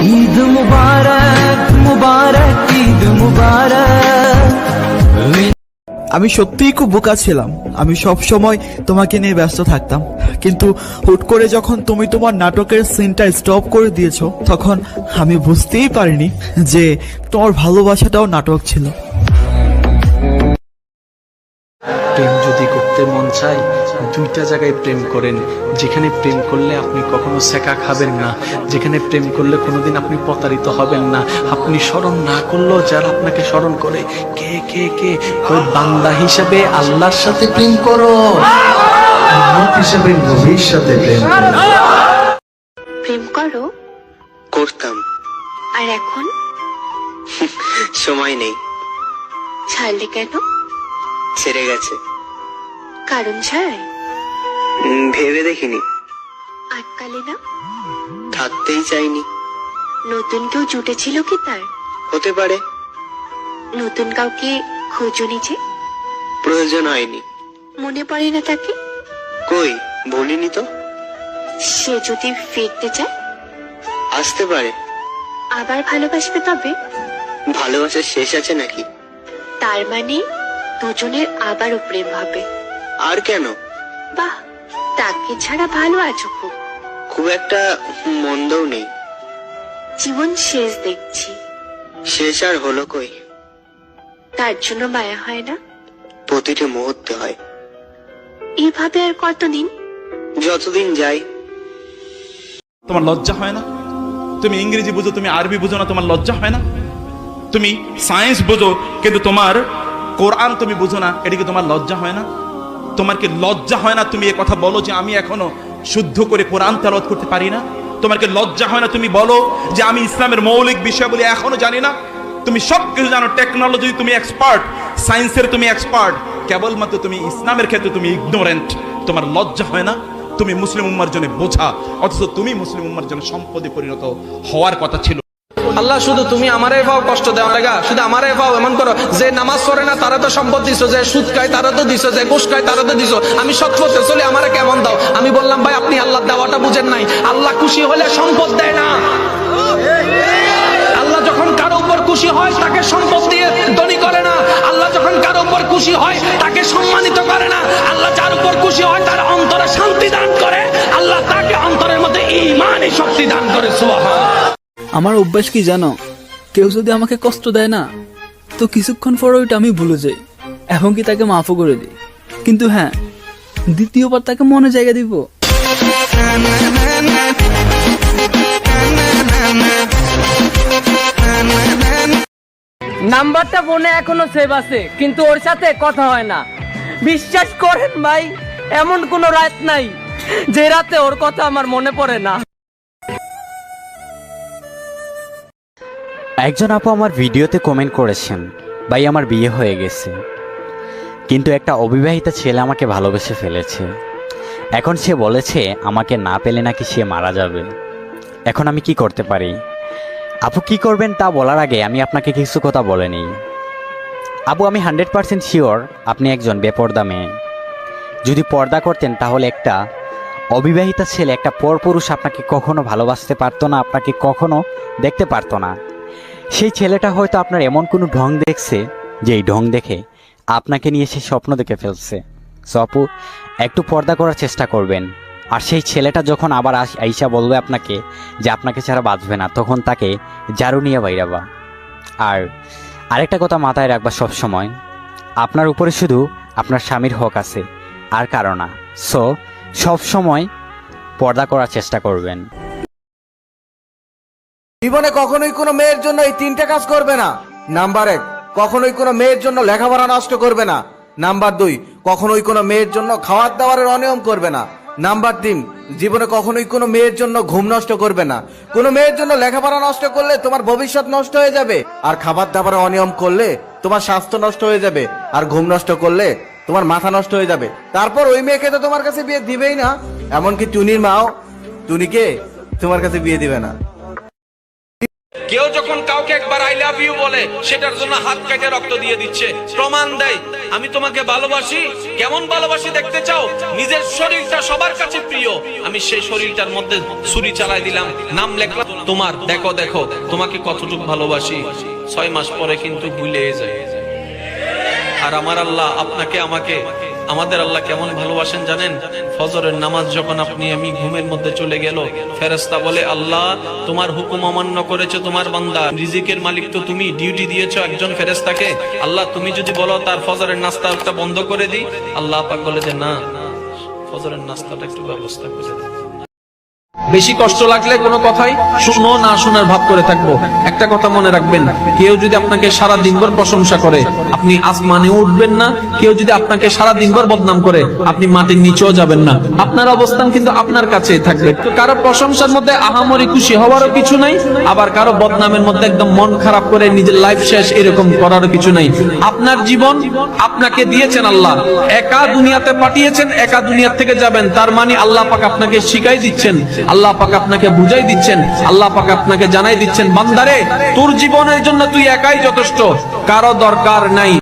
ঈদ মুবারক মুবারক ঈদ মুবারক। আমি সত্যিই খুব বোকা ছিলাম। আমি সব সময় তোমাকে নিয়ে ব্যস্ত থাকতাম। কিন্তু হুট করে যখন তুমি তোমার নাটকের সিনটা স্টপ করে দিয়েছ তখন আমি বুঝতেই পারিনি যে তোমার ভালোবাসাটাও নাটক ছিল। যদি করতে মন চায় দুইটা জায়গায় প্রেম করেন। যেখানে প্রেম করলে আপনি কখনো সেকা খাবেন না যেখানে প্রেম করলে কোনোদিন আপনি প্রতারিত হবেন না। আপনি স্মরণ না করলেও যারা আপনাকে স্মরণ করে কে কে কে? ওই বান্দা হিসাবে আল্লাহর সাথে প্রেম করো। হিসাবে নবীর সাথে প্রেম করো। প্রেম করো? করতাম। আর এখন? সময় নেই। ছাড়লে কেন? ছেড়ে গেছে। কারণ ছাড়াই? ভেবে দেখিনি। আটকালে না? থাকতেই চাইনি। নতুন কেউ জুটেছিল কি তার? হতে পারে। নতুন কাউকে খোঁজনি যে? প্রয়োজন হয়নি। মনে পড়ে না তাকে? কই বলিনি তো? সে যদি ফিরতে চায়? আসতে পারে। আবার ভালোবাসবে তবে? ভালোবাসার শেষ আছে নাকি? তার মানে দুজনের আবারও প্রেম হবে। আর কেন? বাহ তাকে ছাড়া ভালো আছো খুব। খুব একটা মন্দও নেই। জীবন শেষ দেখছি। শেষ আর হলো কই? তার জন্য মায়া হয় না? প্রতিটি মুহূর্তে হয়। এভাবে আর কতদিন? যতদিন যাই। তোমার লজ্জা হয় না? তুমি ইংরেজি বুঝো তুমি আরবি বুঝো না তোমার লজ্জা হয় না? তুমি সায়েন্স বুঝো কিন্তু তোমার কোরআন তুমি বুঝো না এটা কি তোমার লজ্জা হয় না? তোমার কি লজ্জা হয় না তুমি এ কথা বলো যে আমি এখনও শুদ্ধ করে কোরআন তেলাওয়াত করতে পারি না? তোমার কি লজ্জা হয় না তুমি বলো যে আমি ইসলামের মৌলিক বিষয়গুলি এখনও জানি না? তুমি সব কিছু জানো টেকনোলজি তুমি এক্সপার্ট সায়েন্সের তুমি এক্সপার্ট কেবলমাত্র তুমি ইসলামের ক্ষেত্রে তুমি ইগনোরেন্ট তোমার লজ্জা হয় না? তুমি মুসলিম উম্মার জন্য বোঝা, অথচ তুমি মুসলিম উম্মার জন্য সম্পদে পরিণত হওয়ার কথা ছিল আল্লাহ, শুধু তুমি আমারে পাও কষ্ট দেওয়া লাগা। শুধু আমারে পাও, এমন করো, যে নামাজ পড়ে না, তারা তো সম্পদ দিছো, যে সুদ খায়, তারা তো দিছো, যে ঘুষ খায়, তারা তো দিছো। আমি সৎ পথে চলে, আমারে কেমন দাও? আমি বললাম, ভাই, আপনি আল্লাহ দেওয়াটা বুঝেন নাই। আল্লাহ খুশি হলে সম্পদ দেয় না। আল্লাহ যখন কারও উপর খুশি হয়, তাকে সম্পদ দিয়ে ধনী করে না। আল্লাহ যখন কারও উপর খুশি হয়, তাকে সম্মানিত করে না। আল্লাহ যার উপর খুশি হয়, তার অন্তরে শান্তি দান করে। আল্লাহ তাকে অন্তরের মধ্যে ইমানই শক্তি দান করে সুবহান আমার অভ্যাস কি জানো? কেউ যদি আমাকে কষ্ট দেয় না, তো কিছুক্ষণ পর ওইটা আমি ভুলে যাই। এখন কি তাকে মাফও করে দিই? কিন্তু হ্যাঁ দ্বিতীয়বার তাকে মনে জায়গা দিব। নাম্বারটা ফোনে এখনও সেভ আছে, কিন্তু ওর সাথে কথা হয় না। বিশ্বাস করেন ভাই, এমন কোনো রাত নাই, যে রাতে ওর কথা আমার মনে পড়ে না। একজন আপু আমার ভিডিওতে কমেন্ট করেছেন, ভাই, আমার বিয়ে হয়ে গেছে। কিন্তু একটা অবিবাহিতা ছেলে আমাকে ভালোবেসে ফেলেছে। এখন সে বলেছে, আমাকে না পেলে নাকি সে মারা যাবে। এখন আমি কি করতে পারি? আপু, কি করবেন তা বলার আগে আমি আপনাকে কিছু কথা বলে নিই। আপু, আমি হান্ড্রেড পার্সেন্ট শিওর আপনি একজন বেপর্দা মেয়ে। যদি পর্দা করতেন তাহলে একটা অবিবাহিতা ছেলে, একটা পরপুরুষ আপনাকে কখনো ভালোবাসতে পারতো না, আপনাকে কখনো দেখতে পারতো না। সেই ছেলেটা হয়তো আপনার এমন কোনো ঢং দেখছে যে এই ঢং দেখে আপনাকে নিয়ে সে স্বপ্ন দেখে ফেলছে। সো আপু, একটু পর্দা করার চেষ্টা করবেন। আর সেই ছেলেটা যখন আবার আইসা বলবে আপনাকে যে আপনাকে ছাড়া বাঁচবে না, তখন তাকে জারু নিয়ে বাইরাবা। আর আরেকটা কথা মাথায় রাখবা সব সময় আপনার উপরে শুধু আপনার স্বামীর হক আছে, আর কারও না। সো সব সময় পর্দা করার চেষ্টা করবেন। জীবনে কখনোই কোনো মেয়ের জন্য এই তিনটে কাজ করবে না। নাম্বার এক, কখনোই কোনো মেয়ের জন্য লেখাপড়া নষ্ট করবে না। নাম্বার দুই, কখনোই কোনো মেয়ের জন্য খাওয়ার দাওয়ারের অনিয়ম করবে না। নাম্বার তিন, জীবনে কখনোই কোনো মেয়ের জন্য ঘুম নষ্ট করবে না। কোনো মেয়ের জন্য লেখাপড়া নষ্ট করলে তোমার ভবিষ্যৎ নষ্ট হয়ে যাবে। আর খাবার দাবারের অনিয়ম করলে তোমার স্বাস্থ্য নষ্ট হয়ে যাবে। আর ঘুম নষ্ট করলে তোমার মাথা নষ্ট হয়ে যাবে। তারপর ওই মেয়েকে তো তোমার কাছে বিয়ে দিবেই না। এমনকি টুনির মাও, টুনিকে তোমার কাছে বিয়ে দিবে না। কেউ যখন কাউকে একবার আই লাভ ইউ বলে, সেটার জন্য হাত কেটে রক্ত দিয়ে দিচ্ছে। প্রমাণ দেয়, আমি তোমাকে ভালোবাসি। কেমন ভালোবাসি দেখতে চাও? নিজের শরীরটা সবার কাছে প্রিয়। আমি সেই শরীরটার মধ্যে ছুরি চালাই দিলাম। নাম লেখলাম, তোমার, দেখো দেখো, তোমাকে কতটুকু ভালোবাসি। ছয় মাস পরে কিন্তু ভুলে যায়। আর আমার আল্লাহ আপনাকে, আমাকে আমাদের আল্লাহ কেমন ভালোবাসেন জানেন? ফজরের নামাজ যখন আপনি, আমি ঘুমের মধ্যে চলে গেল ফেরেস্তা বলে, আল্লাহ, তোমার হুকুম অমান্য করেছে তোমার বান্দা। রিজিকের মালিক তো তুমি, ডিউটি দিয়েছ একজন ফেরেস্তাকে আল্লাহ, তুমি যদি বলো, তার ফজরের নাস্তা বন্ধ করে দিই? আল্লাহ পাক বলে যে, না, ফজরের নাস্তাটা একটু ব্যবস্থা করে দাও বেশি কষ্ট লাগলে কোনো কথাই শুনো, না শোনার ভাব করে থাকব। একটা কথা মনে রাখবেন, কেউ যদি আপনাকে সারা দিনভর প্রশংসা করে, আপনি আসমানে উঠবেন না, কেউ যদি আপনাকে সারা দিনভর বদনাম করে, আপনি মাটির নিচেও যাবেন না। আপনার অবস্থান কিন্তু আপনার কাছেই থাকবে। কারও প্রশংসার মধ্যে আহামরি খুশি হওয়ারও কিছু নাই, আবার কারও বদনামের মধ্যে একদম মন খারাপ করে নিজের লাইফ শেষ এরকম করারও কিছু নাই। আপনার জীবন আপনাকে দিয়েছেন আল্লাহ। একা দুনিয়াতে পাঠিয়েছেন, একা দুনিয়া থেকে যাবেন। তার মানে আল্লাহ পাক আপনাকে শিখাই দিচ্ছেন। আল্লাহ পাক আপনাকে বুঝাই দিচ্ছেন, আল্লাহ পাক আপনাকে জানাই দিচ্ছেন, বান্দারে, তোর জীবনের জন্য তুই একাই যথেষ্ট, কারও দরকার নাই।